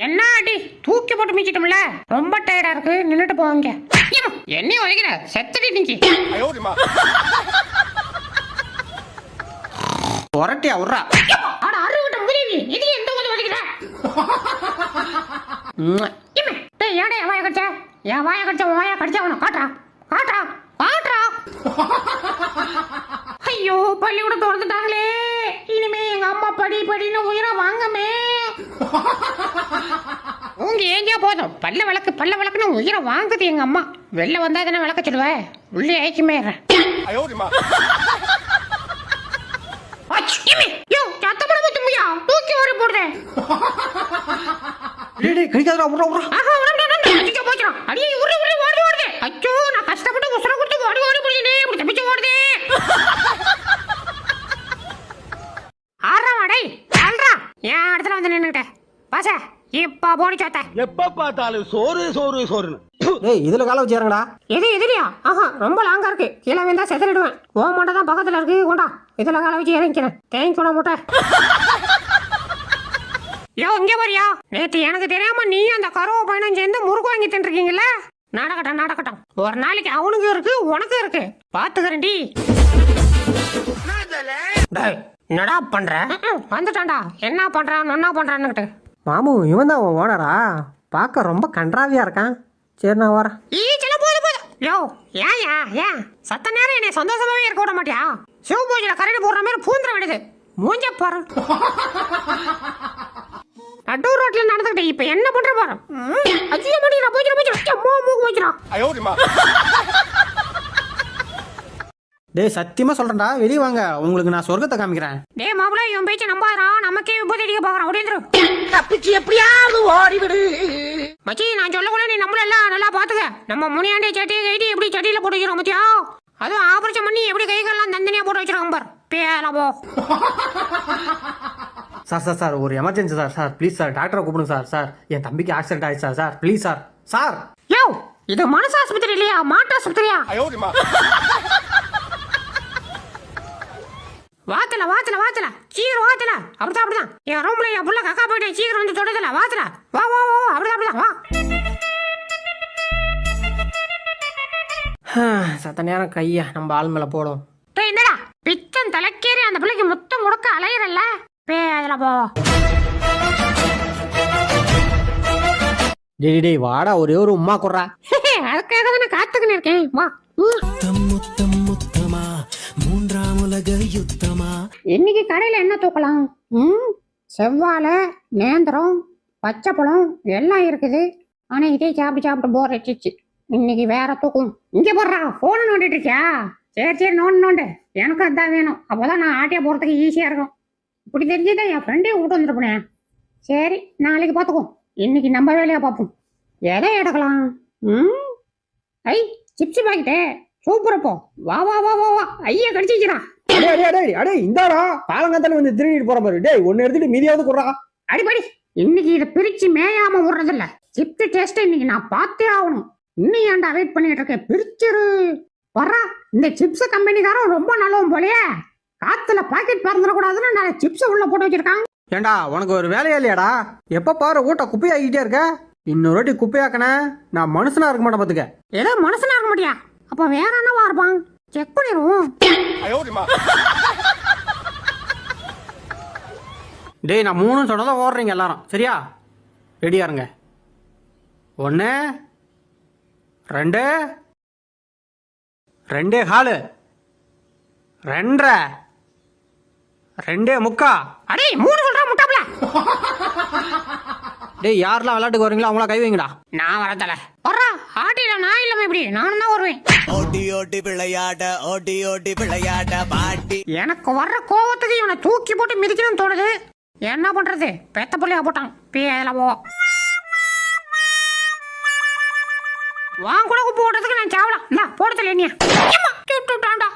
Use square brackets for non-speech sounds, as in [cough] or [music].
என்ன அடி தூக்கி போட்டு மிச்சிட்டோம்ல ரொம்ப டயர்டா இருக்கு. நின்னுட்டு போவாங்க என்னையும் வைக்கிற செத்துடி நீங்க புரட்டியா விட்றா ஆட அறுவிட்ட முதலி இது எந்த வலிக்கிற இம்மே, டேய் ஏடா என் வாயை கடிச்ச? என் வாயை கடிச்ச உன் வாயை கடிச்ச காட்டுறா. காட்டுறா. காட்டுறா. ஐயோ பள்ளிக்கூடம் திறந்துட்டாங்களே. இனிமே எங்க அம்மா படி படின்னு உயிரை வாங்கமே. [laughs] உங்க ஏங்கயா போதும். பல்ல விளக்கு பல்ல விளக்குன்னு உயிரை வாங்குது எங்க அம்மா. வெளில வந்தா தானே விளக்க சொல்லுவேன் உள்ளே பத்துமையா தூக்கி ஓடி போடுறேன். கடிக்காதடா விட்றா விட்றா அடியே உரு உரு ஓடி ஓடுது. அச்சோ நான் கஷ்டப்பட்டு உசுர கொடுத்து ஓடி ஓடி முடியுனே இப்படி தப்பிச்சு ஓடுதே. ஆறா டேய் ஆள்றா. என் இடத்துல வந்து நின்னுக்கிட்ட? பாச இப்ப போடி சாத்த. எப்ப பார்த்தாலும் சோறு சோறு சோறுன்னு. டேய் இதுல காலை வச்சு இறங்கடா. எது எதிரியா? ஆஹா ரொம்ப லாங்கா இருக்கு. கீழே வந்தா செதறிடுவேன். ஓ மாட்டை தான் பக்கத்துல இருக்கு. கொண்டா. இதுல கால வச்சு இறங்கிக்கிறேன். தேங்க் கூட மூட்டை. யோ இங்க வரியா நேத்து எனக்கு தெரியாம நீ அந்த கருவ பையனும் சேர்ந்து முறுக்கு வாங்கி தின்றுருக்கீங்கல்ல? நடக்கட்டும் நடக்கட்டும் ஒரு நாளைக்கு அவனுக்கு இருக்கு உனக்கு இருக்கு. பாத்துக்கிறேன்டி டேய், என்னடா பண்ற? வந்துட்டான்டா. என்ன பண்றான் என்ன பண்றான்னுகிட்டு மாமு இவன் தான் ஓனரா? பார்க்க ரொம்ப கன்றாவியா இருக்கான். சரி நான் வரேன். ஈச்சல போது போது. யோ ஏன் ஏன் ஏன்? சத்த நேரம் என்னை சந்தோஷமாவே இருக்க விட மாட்டியா? சிவ பூஜையில கரடி போடுற மாதிரி பூந்துட வேண்டியது மூஞ்ச பாரு. நடு ரோட்ல நடந்துக்கிட்டு இப்ப என்ன பண்ற பாரு? ம், ஐயோ மணி நான் போய்க்கிறேன் போய்க்கிறேன் அம்மா மூக்கு போய்க்கிறான் டேய் சத்தியமா சொல்றேன்டா. வெளியே வாங்க. உங்களுக்கு நான் சொர்க்கத்தை காமிக்கிறேன். டேய் மாப்பிள இவன் பேச்சு நம்பாதறான் நமக்கே விபத்து அடிக்க பாக்குறான் அப்படியே தப்பிச்சு எப்படியாவது ஓடிவிடு. மச்சி நான் சொல்லக்கூட நீ நம்மள எல்லாம் நல்லா பாத்துக்க. நம்ம முனியாண்டி சட்டியை கைட்டி எப்படி சட்டியில போட்டு வைக்கிறோம் மச்சியா அதுவும் ஆபரேஷன் பண்ணி எப்படி கைகள்லாம் தந்தனியா போட்டு வச்சிருக்காங்க பார். பேரா போ சார் சார் சார் ஒரு emergency sir sir. Please sir டாக்டரை கூப்பிடுங்க சார் சார். என் தம்பிக்கு ஆக்சிடென்ட் ஆயிடுச்சு sir sir. Please sir. Sir. யோ இது மனசு ஆஸ்பத்திரி இல்லையா? மாட்டு ஆஸ்பத்திரியா? வாத்தல வாத்தல வாத்தல சீக்கிரம் வாத்தல அப்படிதான் அப்படிதான். என் ரூம்ல என் புள்ள கக்கா போயிட்டு சீக்கிரம் வந்து தொடதல வாத்தல வா வா வா வா, அப்படிதான் அப்படிதான். வா. சத்த நேரம் கையா நம்ம ஆள் மேல போடும். டேய் என்னடா? பிச்சன் தலைக்கேறி அந்த பிள்ளைக்கு முத்தம் கொடுக்க அலையிறல்ல? பே அதுல போ. டேய் டேய் வாடா ஒரே ஒரு உமா குடுறா. அதுக்காக தான் நான் காத்துக்கின்னு இருக்கேன். வா. முத்தமா? மூன்றாம் உலக யுத்தமா? இன்னைக்கு கடையில என்ன தூக்கலாம்? ம் செவ்வாழை நேந்திரம் பச்சை பழம் எல்லாம் இருக்குது. ஆனா இதே சாப்பிட்டு சாப்பிட்டு போர் அடிச்சிச்சு இன்னைக்கு வேற தூக்கும். இங்க போடுறா போன நோண்டிட்டு இருக்கியா? சரி சரி நோண்டு நோண்டு. எனக்கு அதான் வேணும். அப்போதான் நான் ஆட்டியா போறதுக்கு ஈஸியா இருக்கும். இப்படி தெரிஞ்சுதான் என் ஃப்ரெண்டே விட்டு வந்துருப்பேன். சரி நாளைக்கு பார்த்துக்குவோம். இன்னைக்கு நம்ம வேலையா பார்ப்போம். எதை எடுக்கலாம்? ம் ஐ சிப்ஸ் பாக்கிட்டே. சூப்பரப்போ. வா வா வா வா வா. ஐயா கடிச்சிக்கிறான் அடே அடே அடே அடே இந்தாடா. காலங்காத்தால வந்து திருடிட்டு போற பாரு. டேய் ஒன்னு எடுத்துட்டு மீதியாவது குடுறா. அடிப்படி இன்னைக்கு இதை பிரிச்சு மேயாம விடுறதில்ல. சிப்ஸ் டேஸ்ட் இன்னைக்கு நான் பார்த்தே ஆகணும். இன்னும் ஏன்டா வெயிட் பண்ணிட்டு இருக்கேன்? பிரிச்சிரு. வர்றா. இந்த சிப்ஸ் கம்பெனிக்காரன் ரொம்ப நல்லவன் போலயே. காத்துல பாக்கெட் பறந்துடக்கூடாதுன்னு நான் சிப்ஸ் உள்ள போட்டு வச்சிருக்கான் ஏண்டா உனக்கு ஒரு வேலையா இல்லையாடா? எப்ப பாரு ஊட்ட குப்பையாக்கிட்டே இருக்க. இன்னொரு வாட்டி குப்பையாக்கன. நான் மனுஷனா இருக்க மாட்டேன் பாத்துக்க. ஏதோ மனசுல இருக்க முடியா அப்ப வேற என்னவா இருப்பான் செக் பண்ணிடுவோம். டேய் நான் மூணு சொன்னதை ஓடுறீங்க எல்லாரும். சரியா? ரெடியா இருங்க. ஒன்று ரெண்டு ரெண்டே காலு. ரெண்டரை. ரெண்டே முக்கா. அடே மூணு சொல்றா முட்டாப்ல [laughs] டேய் யாரெல்லாம் விளையாட்டுக்கு வரீங்களோ அவங்களா கை வைங்கடா. நான் வரதல வர்றா ஆட்டில நான். இப்படி நானும் தான் வருவேன். ஓடி ஓடி விளையாட ஓடி ஓடி விளையாட பாட்டி. எனக்கு வர்ற கோவத்துக்கு இவனை தூக்கி போட்டு மிதிக்கணும்னு தோணுது. என்ன பண்றது? பெத்த புள்ளையா போட்டான். பேல போ. வாங்க கூட உப்பு போடுறதுக்கு நான் சாவலாம் இந்தா போடுதல நீ சுட்டுட்டான்டா